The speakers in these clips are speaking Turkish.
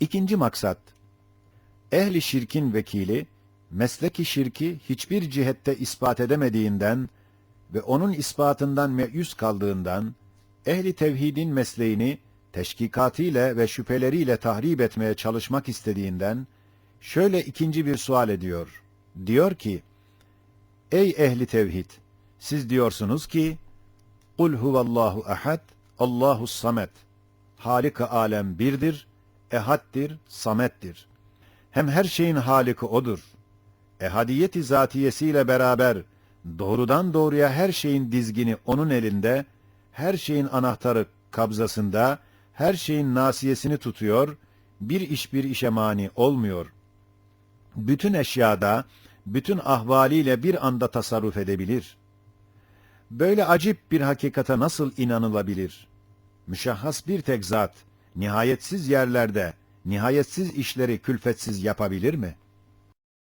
İkinci maksat, ehli şirkin vekili, mesleki şirki hiçbir cihette ispat edemediğinden ve onun ispatından meyüz kaldığından, ehli tevhidin mesleğini teşkikatıyla ve şüpheleriyle tahrip etmeye çalışmak istediğinden, şöyle ikinci bir sual ediyor. Diyor ki, Ey ehli tevhid! Siz diyorsunuz ki, Kul huvallahu ahad, Allahu samet. Halika alem birdir, ehaddir, samettir. Hem her şeyin haliki odur. Ehadiyeti zatiyesiyle beraber doğrudan doğruya her şeyin dizgini onun elinde, her şeyin anahtarı kabzasında, her şeyin nasiyesini tutuyor, bir iş bir işe mani olmuyor. Bütün eşyada, bütün ahvaliyle bir anda tasarruf edebilir. Böyle acip bir hakikate nasıl inanılabilir? Müşahhas bir tek zat, nihayetsiz yerlerde, nihayetsiz işleri külfetsiz yapabilir mi?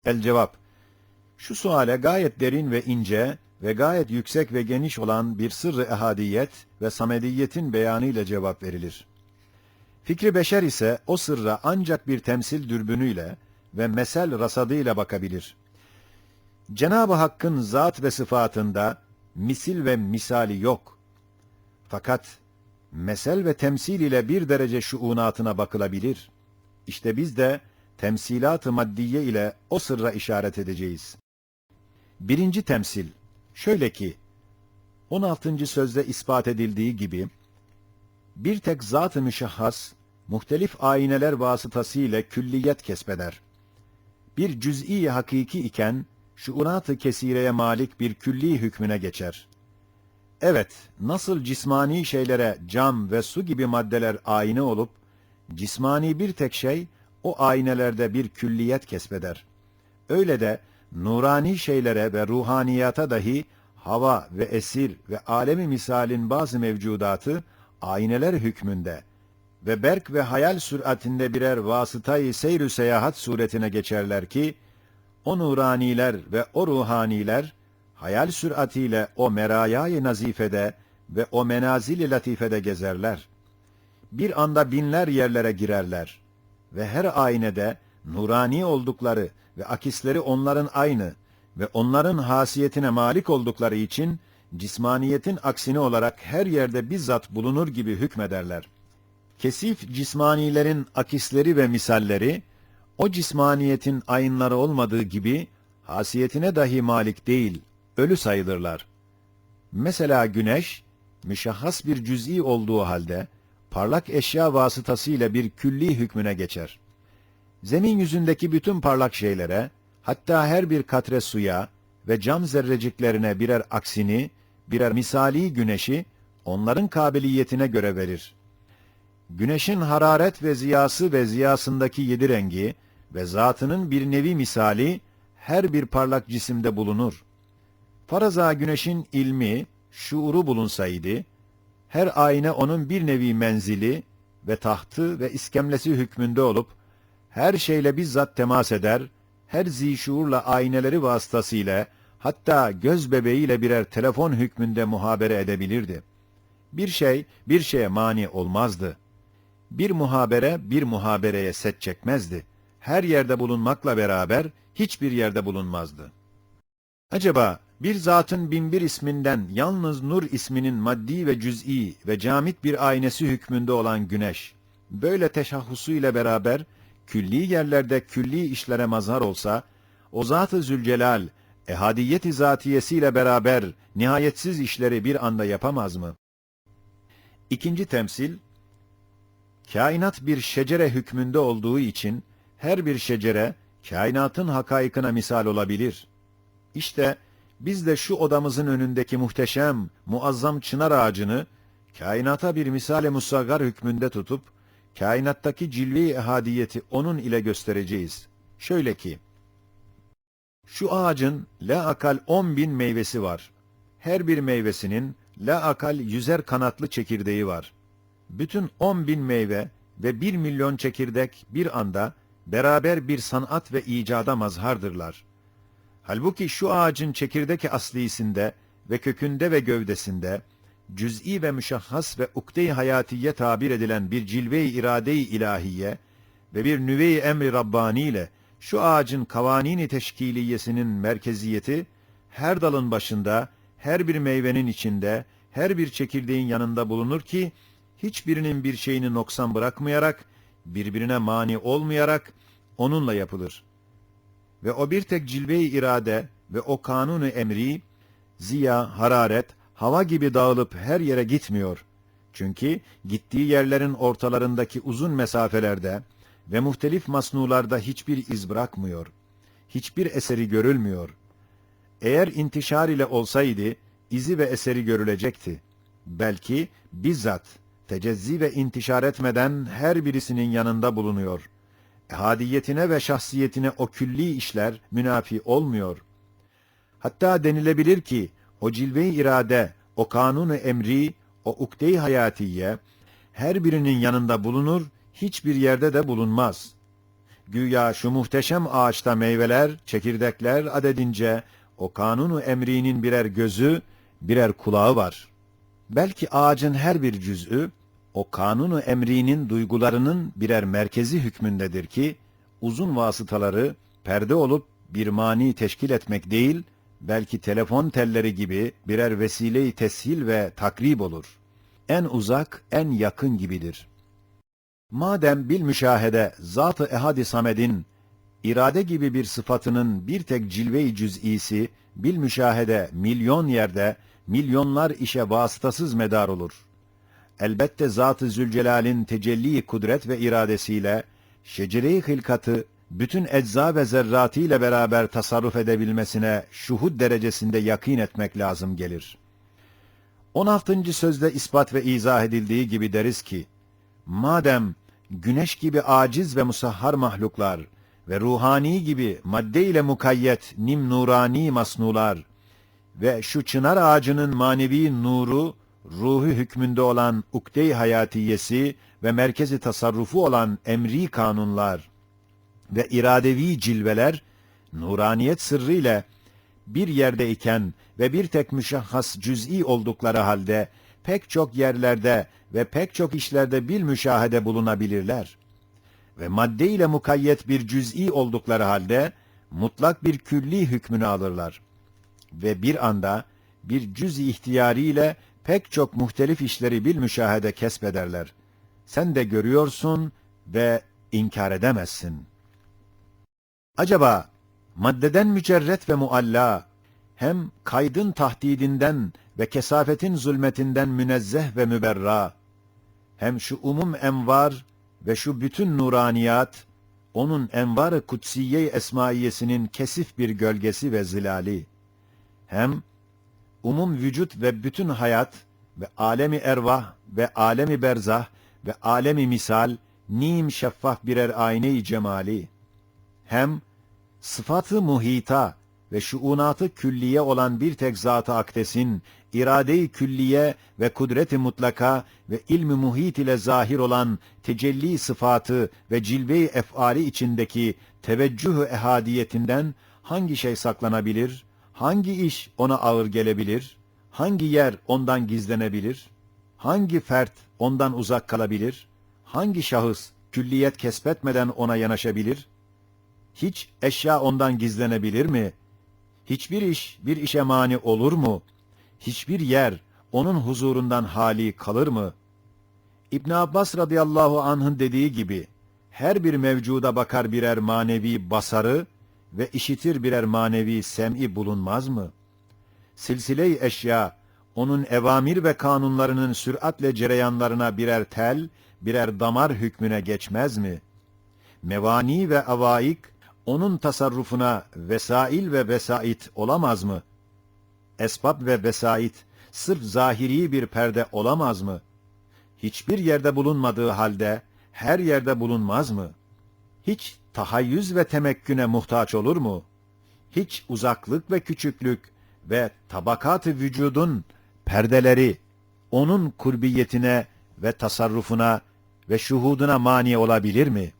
El cevap, şu suale gayet derin ve ince ve gayet yüksek ve geniş olan bir sırrı ehadiyet ve samediyetin beyanıyla cevap verilir. Fikri beşer ise o sırra ancak bir temsil dürbünüyle ve mesel rasadıyla bakabilir. Cenab-ı Hakk'ın zat ve sıfatında misil ve misali yok. Fakat mesel ve temsil ile bir derece şuunatına bakılabilir. İşte biz de temsilat-ı maddiye ile o sırra işaret edeceğiz. Birinci temsil, şöyle ki, 16. sözde ispat edildiği gibi, bir tek zat-ı müşahhas, muhtelif ayneler vasıtasıyla külliyet kesbeder. Bir cüz'i hakiki iken, şuunat-ı kesireye malik bir külli hükmüne geçer. Evet, nasıl cismani şeylere cam ve su gibi maddeler ayna olup, cismani bir tek şey, o aynelerde bir külliyet kesbeder. Öyle de, nurani şeylere ve ruhaniyata dahi, hava ve esir ve alemi misalin bazı mevcudatı, ayneler hükmünde ve berk ve hayal süratinde birer vasıtayı seyr seyahat suretine geçerler ki, o nuraniler ve o ruhaniler, hayal süratiyle o merayayı nazifede ve o menazil-i latifede gezerler. Bir anda binler yerlere girerler ve her aynede nurani oldukları ve akisleri onların aynı ve onların hasiyetine malik oldukları için cismaniyetin aksini olarak her yerde bizzat bulunur gibi hükmederler. Kesif cismanilerin akisleri ve misalleri, o cismaniyetin ayınları olmadığı gibi, hasiyetine dahi malik değil, ölü sayılırlar. Mesela güneş, müşahhas bir cüz'i olduğu halde, parlak eşya vasıtasıyla bir külli hükmüne geçer. Zemin yüzündeki bütün parlak şeylere, hatta her bir katre suya ve cam zerreciklerine birer aksini, birer misali güneşi, onların kabiliyetine göre verir. Güneşin hararet ve ziyası ve ziyasındaki yedi rengi ve zatının bir nevi misali, her bir parlak cisimde bulunur. Faraza güneşin ilmi, şuuru bulunsaydı, her ayna onun bir nevi menzili ve tahtı ve iskemlesi hükmünde olup, her şeyle bizzat temas eder, her zişuurla ayneleri vasıtasıyla, hatta göz bebeğiyle birer telefon hükmünde muhabere edebilirdi. Bir şey, bir şeye mani olmazdı. Bir muhabere, bir muhabereye set çekmezdi. Her yerde bulunmakla beraber, hiçbir yerde bulunmazdı. Acaba bir zatın binbir isminden yalnız Nur isminin maddi ve cüz'i ve camit bir aynesi hükmünde olan güneş, böyle teşahhusu ile beraber külli yerlerde külli işlere mazhar olsa, o Zat-ı Zülcelal, ehadiyet-i zatiyesiyle beraber nihayetsiz işleri bir anda yapamaz mı? İkinci temsil, kainat bir şecere hükmünde olduğu için, her bir şecere, kainatın hakaikına misal olabilir. İşte, biz de şu odamızın önündeki muhteşem, muazzam çınar ağacını, kainata bir misale musaggar hükmünde tutup, kainattaki cilve-i ehadiyeti onun ile göstereceğiz. Şöyle ki, şu ağacın la akal on bin meyvesi var. Her bir meyvesinin la akal yüzer kanatlı çekirdeği var. Bütün on bin meyve ve bir milyon çekirdek bir anda beraber bir sanat ve icada mazhardırlar. Halbuki şu ağacın çekirdek aslisinde ve kökünde ve gövdesinde cüz'i ve müşahhas ve ukde-i hayatiye tabir edilen bir cilve-i irade-i ilahiye ve bir nüve-i emri Rabbani ile şu ağacın kavanini teşkiliyesinin merkeziyeti, her dalın başında, her bir meyvenin içinde, her bir çekirdeğin yanında bulunur ki, hiçbirinin bir şeyini noksan bırakmayarak, birbirine mani olmayarak, onunla yapılır. Ve o bir tek cilve-i irade ve o kanunu emri, ziya, hararet, hava gibi dağılıp her yere gitmiyor. Çünkü gittiği yerlerin ortalarındaki uzun mesafelerde ve muhtelif masnularda hiçbir iz bırakmıyor. Hiçbir eseri görülmüyor. Eğer intişar ile olsaydı, izi ve eseri görülecekti. Belki bizzat tecezzi ve intişar etmeden her birisinin yanında bulunuyor. Ehadiyetine ve şahsiyetine o külli işler münafi olmuyor. Hatta denilebilir ki, o cilve-i irade, o kanunu emri, o ukde-i hayatiye, her birinin yanında bulunur, hiçbir yerde de bulunmaz. Güya şu muhteşem ağaçta meyveler, çekirdekler adedince, o kanunu emrinin birer gözü, birer kulağı var. Belki ağacın her bir cüz'ü, o kanunu emrinin duygularının birer merkezi hükmündedir ki, uzun vasıtaları perde olup bir mani teşkil etmek değil, belki telefon telleri gibi birer vesile-i teshil ve takrib olur. En uzak, en yakın gibidir. Madem bil müşahede zat-ı samedin, irade gibi bir sıfatının bir tek cilve-i cüz'isi, bil müşahede milyon yerde, milyonlar işe vasıtasız medar olur. Elbette Zat-ı Zülcelal'in tecelli kudret ve iradesiyle, şecere-i hilkatı, bütün ecza ve zerratı ile beraber tasarruf edebilmesine şuhud derecesinde yakin etmek lazım gelir. 16. sözde ispat ve izah edildiği gibi deriz ki, madem güneş gibi aciz ve musahhar mahluklar ve ruhani gibi madde ile mukayyet nim nurani masnular ve şu çınar ağacının manevi nuru, ruhu hükmünde olan ukde-i hayatiyesi ve merkezi tasarrufu olan emri kanunlar ve iradevi cilveler, nuraniyet sırrı ile bir yerde iken ve bir tek müşahhas cüz'i oldukları halde pek çok yerlerde ve pek çok işlerde bil müşahede bulunabilirler. Ve madde ile mukayyet bir cüz'i oldukları halde mutlak bir külli hükmünü alırlar. Ve bir anda bir cüz-i ihtiyariyle pek çok muhtelif işleri bil müşahede kesbederler. Sen de görüyorsun ve inkar edemezsin. Acaba maddeden mücerret ve mualla hem kaydın tahdidinden ve kesafetin zulmetinden münezzeh ve müberra hem şu umum envar ve şu bütün nuraniyat onun envar-ı kutsiye esmaiyesinin kesif bir gölgesi ve zilali hem umum vücut ve bütün hayat ve alemi ervah ve alemi berzah ve alemi misal nim şeffaf birer ayne-i cemali. Hem sıfatı muhita ve şuunatı külliye olan bir tek zat-ı akdesin, irade-i külliye ve kudret-i mutlaka ve ilmi muhit ile zahir olan tecelli sıfatı ve cilve-i ef'ali içindeki teveccüh-ü ehadiyetinden hangi şey saklanabilir, hangi iş ona ağır gelebilir, hangi yer ondan gizlenebilir, hangi fert ondan uzak kalabilir, hangi şahıs külliyet kesbetmeden ona yanaşabilir, hiç eşya ondan gizlenebilir mi? Hiçbir iş bir işe mani olur mu? Hiçbir yer onun huzurundan hali kalır mı? İbn Abbas radıyallahu anh'ın dediği gibi her bir mevcuda bakar birer manevi basarı ve işitir birer manevi sem'i bulunmaz mı? Silsile-i eşya onun evamir ve kanunlarının süratle cereyanlarına birer tel, birer damar hükmüne geçmez mi? Mevani ve avaik onun tasarrufuna vesail ve vesait olamaz mı? Esbab ve vesait sırf zahiri bir perde olamaz mı? Hiçbir yerde bulunmadığı halde her yerde bulunmaz mı? Hiç tahayyüz ve temekküne muhtaç olur mu? Hiç uzaklık ve küçüklük ve tabakat-ı vücudun perdeleri onun kurbiyetine ve tasarrufuna ve şuhuduna mani olabilir mi?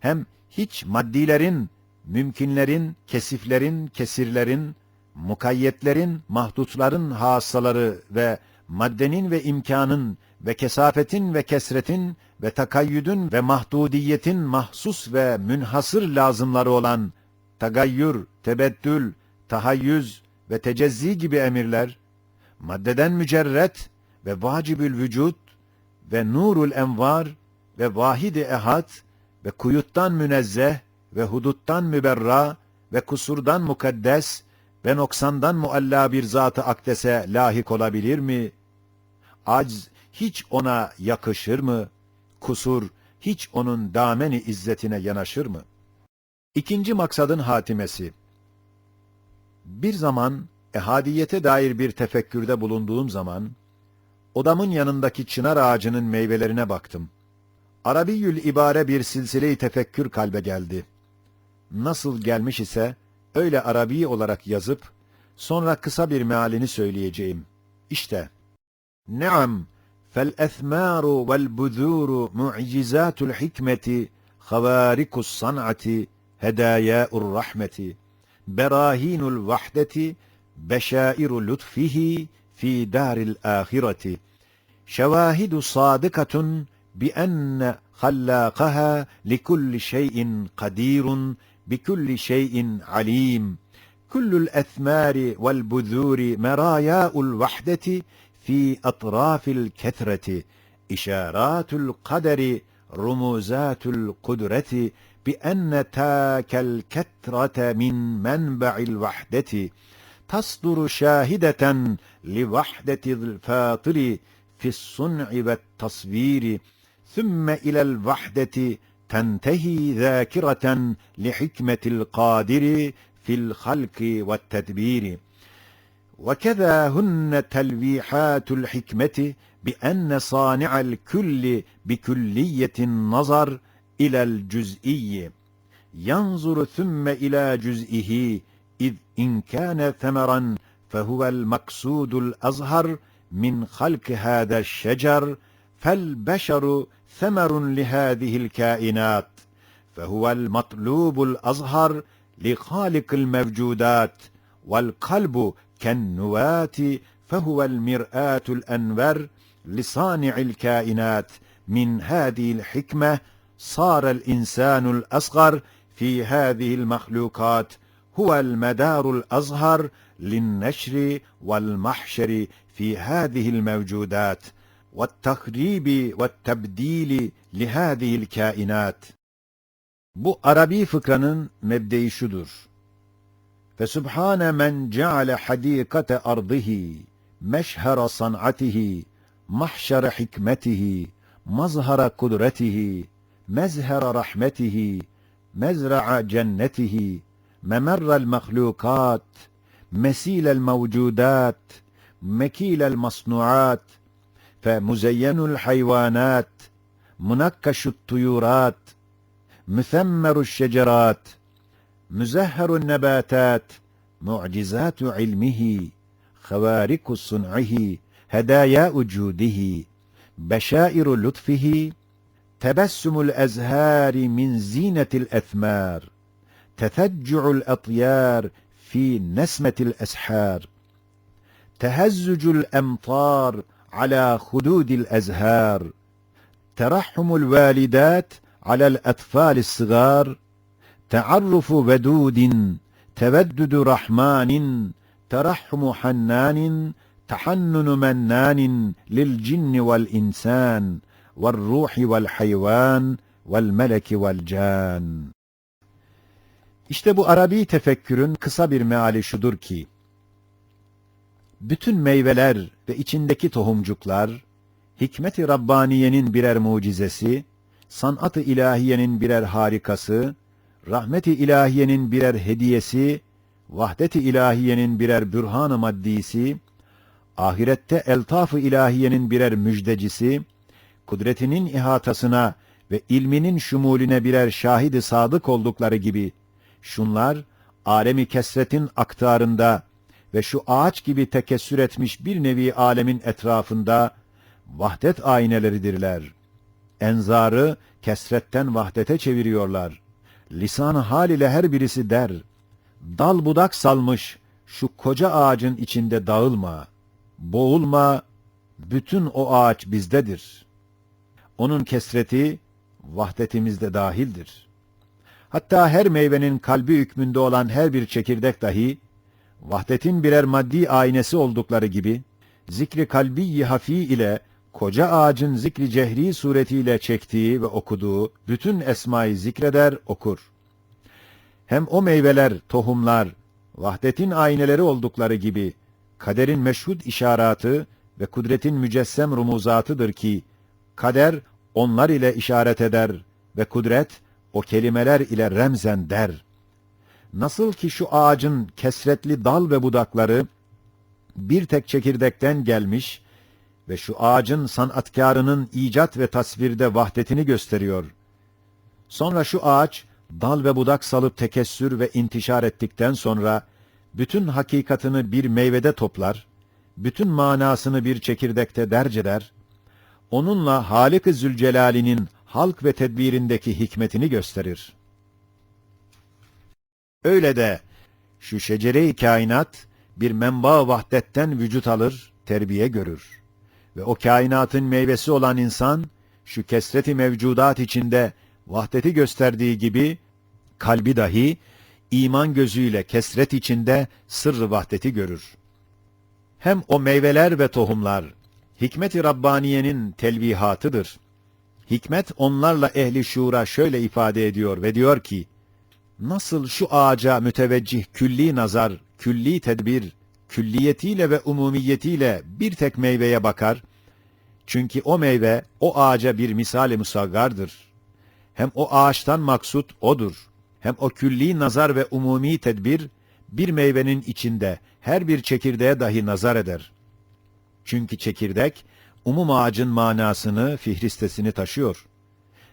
Hem hiç maddilerin, mümkünlerin, kesiflerin, kesirlerin, mukayyetlerin, mahdutların hassaları ve maddenin ve imkanın ve kesafetin ve kesretin ve takayyüdün ve mahdudiyetin mahsus ve münhasır lazımları olan tagayyür, tebeddül, tahayyüz ve tecezzi gibi emirler, maddeden mücerret ve vacibül vücut ve nurul envar ve vahid-i ehad ve kuyuttan münezzeh ve huduttan müberra ve kusurdan mukaddes ve noksandan mualla bir zatı akdese lahik olabilir mi? Acz hiç ona yakışır mı? Kusur hiç onun dameni izzetine yanaşır mı? İkinci maksadın hatimesi. Bir zaman ehadiyete dair bir tefekkürde bulunduğum zaman, odamın yanındaki çınar ağacının meyvelerine baktım. Arabiyül ibare bir silsile-i tefekkür kalbe geldi. Nasıl gelmiş ise, öyle Arabi olarak yazıp, sonra kısa bir mealini söyleyeceğim. İşte, Ne'am, فالأثمار والبذور معجزات الحكمة خوارق الصنعة هداياء الرحمة. براهين الوحدة بشائر لطفه في دار الآخرة. شواهد صادقة بأن خلاقها لكل شيء قدير بكل شيء عليم. كل الأثمار والبذور مراياء الوحدة في أطراف الكثرة إشارات القدر رموزات القدرة بأن تاك الكثرة من منبع الوحدة تصدر شاهدة لوحدة الفاطر في الصنع والتصوير ثم إلى الوحدة تنتهي ذاكرة لحكمة القادر في الخلق والتدبير. وكذا هن تلويحات الحكمة بأن صانع الكل بكلية النظر إلى الجزئي. ينظر ثم إلى جزئه إذ إن كان ثمرا فهو المقصود الأظهر من خلق هذا الشجر فالبشر ثمر لهذه الكائنات فهو المطلوب الأظهر لخالق الموجودات والقلب كالنواة فهو المرآة الأنور لصانع الكائنات. من هذه الحكمة صار الإنسان الأصغر في هذه المخلوقات. هو المدار الأظهر للنشر والمحشر في هذه الموجودات. والتخريب والتبديل لهذه الكائنات. Bu Arabi fıkranın mebdeyi şudur. فسبحان من جعل حديقة أرضه مشهر صنعته محشر حكمته مظهر قدرته مزهر رحمته مزرع جنته ممر المخلوقات مسيل الموجودات مكيل المصنوعات فمزين الحيوانات منكش الطيورات مثمر الشجرات مزهر النباتات معجزات علمه خوارق صنعه هدايا جوده بشائر لطفه تبسم الأزهار من زينة الأثمار تثجع الأطيار في نسمة الأسحار تهزج الأمطار على خدود الأزهار ترحم الوالدات على الأطفال الصغار Tearrufu vedudin, teveddüdü rahmanin, terahhumu hannanin, tahannunu mennanin lil cinni vel insan, vel ruhi vel hayvan, vel meleki vel can. İşte bu Arabi tefekkürün kısa bir meali şudur ki, bütün meyveler ve içindeki tohumcuklar, hikmeti Rabbaniye'nin birer mucizesi, sanat-ı ilahiyenin birer harikası, rahmet-i ilahiyenin birer hediyesi, vahdet-i ilahiyenin birer bürhan-ı maddisi, ahirette eltaf-ı ilahiyenin birer müjdecisi, kudretinin ihatasına ve ilminin şumulüne birer şahidi sadık oldukları gibi, şunlar, alemi kesretin aktarında ve şu ağaç gibi tekessür etmiş bir nevi alemin etrafında vahdet ayneleridirler. Enzarı kesretten vahdete çeviriyorlar. Lisan hal ile her birisi der, dal budak salmış şu koca ağacın içinde dağılma, boğulma, bütün o ağaç bizdedir. Onun kesreti vahdetimizde dahildir. Hatta her meyvenin kalbi hükmünde olan her bir çekirdek dahi, vahdetin birer maddi aynesi oldukları gibi, zikri kalbi hafi ile koca ağacın zikri cehri suretiyle çektiği ve okuduğu bütün esmayı zikreder, okur. Hem o meyveler, tohumlar, vahdetin ayneleri oldukları gibi, kaderin meşhud işaratı ve kudretin mücessem rumuzatıdır ki, kader onlar ile işaret eder ve kudret o kelimeler ile remzen der. Nasıl ki şu ağacın kesretli dal ve budakları bir tek çekirdekten gelmiş ve şu ağacın sanatkarının icat ve tasvirde vahdetini gösteriyor. Sonra şu ağaç dal ve budak salıp tekessür ve intişar ettikten sonra bütün hakikatını bir meyvede toplar, bütün manasını bir çekirdekte derceder, onunla Halik-i Zülcelal'inin halk ve tedbirindeki hikmetini gösterir. Öyle de şu şecere-i kainat bir menba vahdetten vücut alır, terbiye görür. Ve o kainatın meyvesi olan insan, şu kesreti mevcudat içinde vahdeti gösterdiği gibi, kalbi dahi iman gözüyle kesret içinde sırrı vahdeti görür. Hem o meyveler ve tohumlar, hikmet-i Rabbaniye'nin telvihatıdır. Hikmet onlarla ehli şuura şöyle ifade ediyor ve diyor ki, nasıl şu ağaca müteveccih külli nazar, külli tedbir, külliyetiyle ve umumiyetiyle bir tek meyveye bakar, çünkü o meyve o ağaca bir misali musaggardır. Hem o ağaçtan maksut odur. Hem o külli nazar ve umumi tedbir, bir meyvenin içinde her bir çekirdeğe dahi nazar eder. Çünkü çekirdek, umum ağacın manasını, fihristesini taşıyor.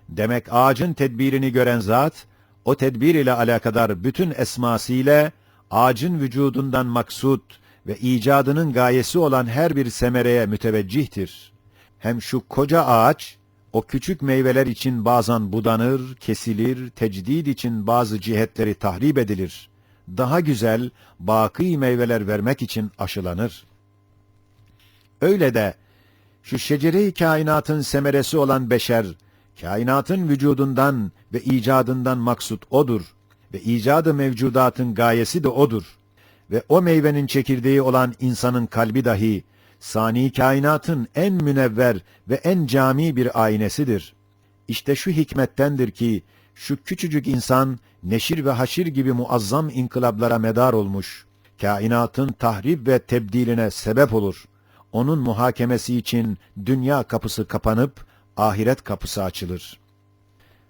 Demek ağacın tedbirini gören zat, o tedbir ile alakadar bütün esmasıyla, ağacın vücudundan maksut ve icadının gayesi olan her bir semereye müteveccihtir. Hem şu koca ağaç, o küçük meyveler için bazen budanır, kesilir, tecdid için bazı cihetleri tahrip edilir. Daha güzel, baki meyveler vermek için aşılanır. Öyle de, şu şecere-i kainatın semeresi olan beşer, kainatın vücudundan ve icadından maksut odur ve icadı mevcudatın gayesi de odur. Ve o meyvenin çekirdeği olan insanın kalbi dahi, sani kainatın en münevver ve en cami bir aynesidir. İşte şu hikmettendir ki, şu küçücük insan, neşir ve haşir gibi muazzam inkılaplara medar olmuş, kainatın tahrip ve tebdiline sebep olur. Onun muhakemesi için dünya kapısı kapanıp, ahiret kapısı açılır.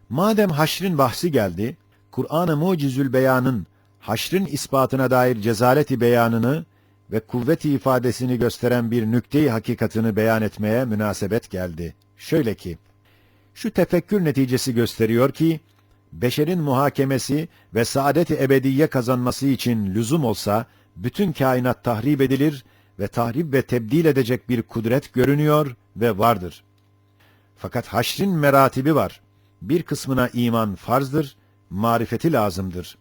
Madem haşrin bahsi geldi, Kur'an-ı Mucizül Beyan'ın haşrin ispatına dair cezaleti beyanını ve kuvveti ifadesini gösteren bir nükte-i hakikatını beyan etmeye münasebet geldi. Şöyle ki, şu tefekkür neticesi gösteriyor ki, beşerin muhakemesi ve saadet-i ebediye kazanması için lüzum olsa, bütün kainat tahrip edilir ve tahrip ve tebdil edecek bir kudret görünüyor ve vardır. Fakat haşrin meratibi var. Bir kısmına iman farzdır, marifeti lazımdır.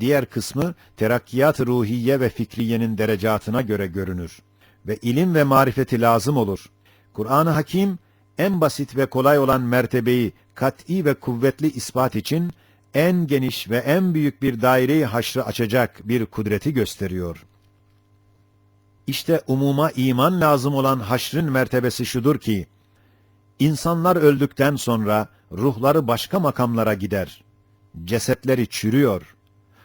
Diğer kısmı terakkiyat ruhiye ve fikriyenin derecatına göre görünür. Ve ilim ve marifeti lazım olur. Kur'an-ı Hakim, en basit ve kolay olan mertebeyi kat'i ve kuvvetli ispat için en geniş ve en büyük bir daireyi haşrı açacak bir kudreti gösteriyor. İşte umuma iman lazım olan haşrın mertebesi şudur ki, insanlar öldükten sonra ruhları başka makamlara gider. Cesetleri çürüyor.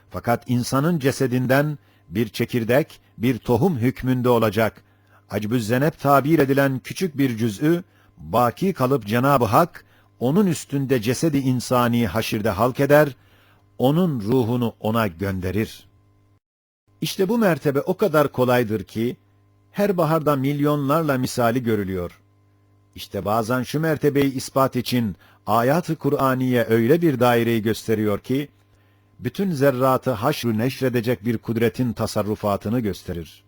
Fakat insanın cesedinden bir çekirdek, bir tohum hükmünde olacak. Acbü zenep tabir edilen küçük bir cüz'ü, baki kalıp Cenab-ı Hak, onun üstünde cesedi insani haşirde halk eder, onun ruhunu ona gönderir. İşte bu mertebe o kadar kolaydır ki, her baharda milyonlarla misali görülüyor. İşte bazen şu mertebeyi ispat için ayat-ı Kur'aniye öyle bir daireyi gösteriyor ki, bütün zerratı haşr neşredecek bir kudretin tasarrufatını gösterir.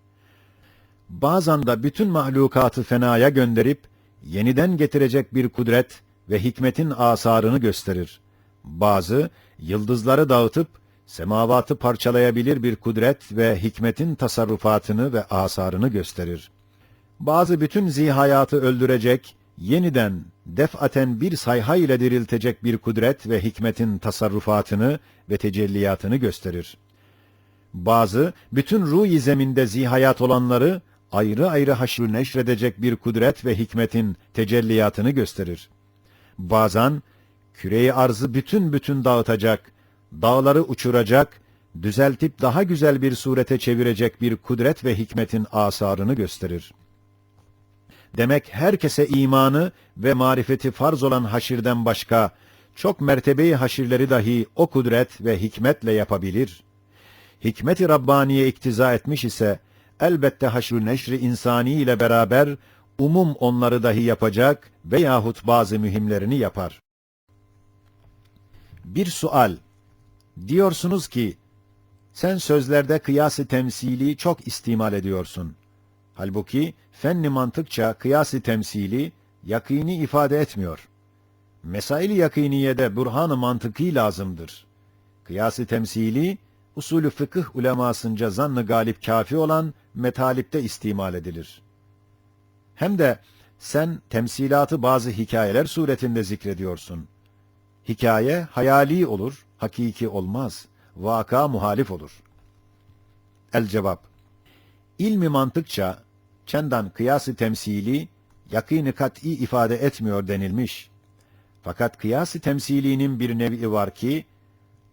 Bazen de bütün mahlukatı fenaya gönderip, yeniden getirecek bir kudret ve hikmetin asarını gösterir. Bazı, yıldızları dağıtıp, semavatı parçalayabilir bir kudret ve hikmetin tasarrufatını ve asarını gösterir. bazı bütün zihayatı öldürecek, yeniden defaten bir sayha ile diriltecek bir kudret ve hikmetin tasarrufatını ve tecelliyatını gösterir. Bazı, bütün ruh zeminde zihayat olanları ayrı ayrı haşr neşredecek bir kudret ve hikmetin tecelliyatını gösterir. Bazen, küreyi arzı bütün bütün dağıtacak, dağları uçuracak, düzeltip daha güzel bir surete çevirecek bir kudret ve hikmetin asarını gösterir. Demek herkese imanı ve marifeti farz olan haşirden başka, çok mertebeyi haşirleri dahi o kudret ve hikmetle yapabilir. Hikmet-i Rabbaniye iktiza etmiş ise, elbette haşr neşri insani ile beraber, umum onları dahi yapacak veyahut bazı mühimlerini yapar. Bir sual. Diyorsunuz ki, sen sözlerde kıyası temsili çok istimal ediyorsun. Halbuki fenni mantıkça kıyası temsili yakini ifade etmiyor. Mesail-i yakiniyede burhan-ı mantıki lazımdır. Kıyası temsili usulü fıkıh ulemasınca zannı galip kafi olan metalipte istimal edilir. Hem de sen temsilatı bazı hikayeler suretinde zikrediyorsun. Hikaye hayali olur, hakiki olmaz. Vaka muhalif olur. El cevap. İlmi mantıkça çendan kıyası temsili yakini kat'i ifade etmiyor denilmiş. Fakat kıyası temsilinin bir nevi var ki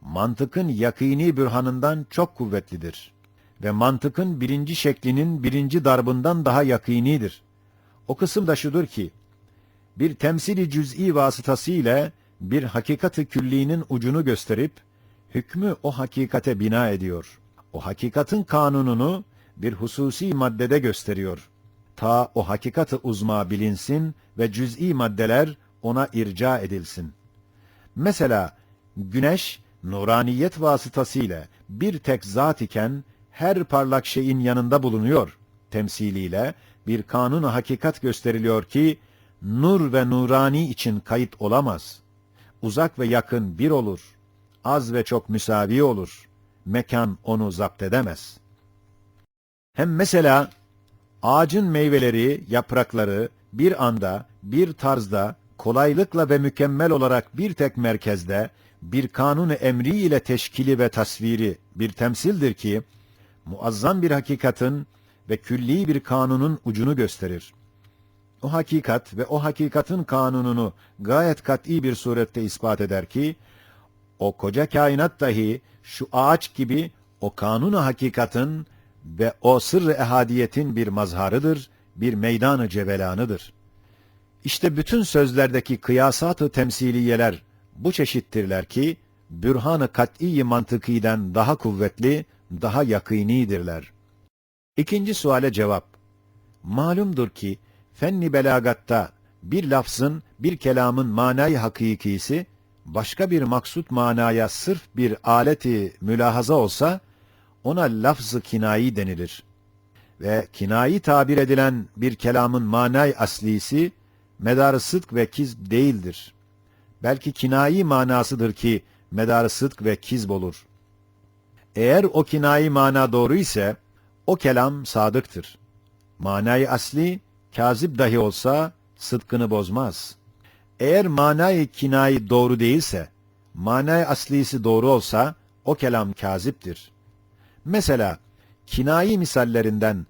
mantıkın yakini bürhanından çok kuvvetlidir ve mantıkın birinci şeklinin birinci darbından daha yakinidir. O kısım da şudur ki, bir temsili cüz'i vasıtasıyla bir hakikati küllinin ucunu gösterip, hükmü o hakikate bina ediyor. O hakikatin kanununu bir hususi maddede gösteriyor. Ta o hakikati uzma bilinsin ve cüz'i maddeler ona irca edilsin. Mesela güneş nuraniyet vasıtasıyla bir tek zat iken her parlak şeyin yanında bulunuyor temsiliyle bir kanun hakikat gösteriliyor ki nur ve nurani için kayıt olamaz. Uzak ve yakın bir olur. Az ve çok müsavi olur. Mekan onu zapt edemez. Hem mesela ağacın meyveleri, yaprakları bir anda, bir tarzda, kolaylıkla ve mükemmel olarak bir tek merkezde, bir kanunu emri ile teşkili ve tasviri bir temsildir ki, muazzam bir hakikatin ve külli bir kanunun ucunu gösterir. O hakikat ve o hakikatin kanununu gayet kat'i bir surette ispat eder ki, o koca kainat dahi şu ağaç gibi o kanunu hakikatin ve o sırrı ehadiyetin bir mazharıdır, bir meydanı cevelanıdır. İşte bütün sözlerdeki kıyasat-ı temsiliyeler bu çeşittirler ki, bürhan-ı kat'i mantıkiden daha kuvvetli, daha yakinidirler. İkinci suale cevap. Malumdur ki, fenni belagatta bir lafzın, bir kelamın manayı hakikisi, başka bir maksut manaya sırf bir aleti mülahaza olsa, ona lafz-ı kinayi denilir. Ve kinayi tabir edilen bir kelamın manay aslisi, medarı sıdk ve kiz değildir. Belki kinayi manasıdır ki, medarı sıdk ve kizb olur. Eğer o kinayi mana doğru ise, o kelam sadıktır. Manayı asli, kazip dahi olsa, sıdkını bozmaz. Eğer manayı kinayi doğru değilse, manayı aslisi doğru olsa, o kelam kaziptir. Mesela, kinayi misallerinden,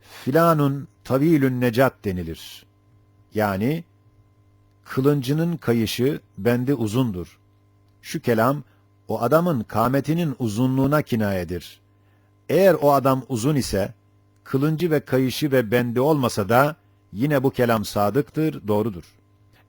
filanun tavilün necat denilir. Yani, kılıncının kayışı bende uzundur. Şu kelam, o adamın kametinin uzunluğuna kinayedir. Eğer o adam uzun ise, kılıncı ve kayışı ve bendi olmasa da, yine bu kelam sadıktır, doğrudur.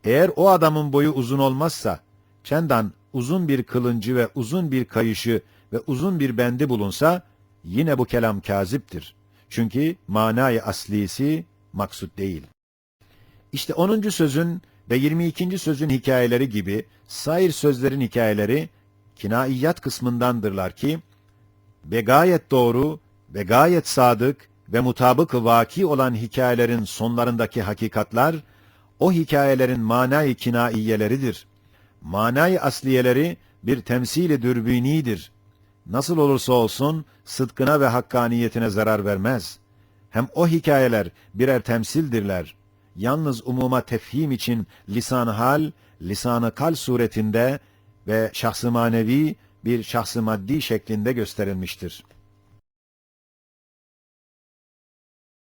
Eğer o adamın boyu uzun olmazsa, çendan uzun bir kılıncı ve uzun bir kayışı ve uzun bir bendi bulunsa, yine bu kelam kaziptir. Çünkü manayı aslisi maksut değil. İşte 10. sözün ve 22. sözün hikayeleri gibi sair sözlerin hikayeleri kinaiyat kısmındandırlar ki ve gayet doğru ve gayet sadık ve mutabık vaki olan hikayelerin sonlarındaki hakikatlar o hikayelerin manayı kinaiyeleridir. Manayı asliyeleri bir temsili dürbünidir. Nasıl olursa olsun sıdkına ve hakkaniyetine zarar vermez. Hem o hikayeler birer temsildirler. Yalnız umuma tefhim için lisan hal, lisanı kal suretinde ve şahsı manevi bir şahsı maddi şeklinde gösterilmiştir.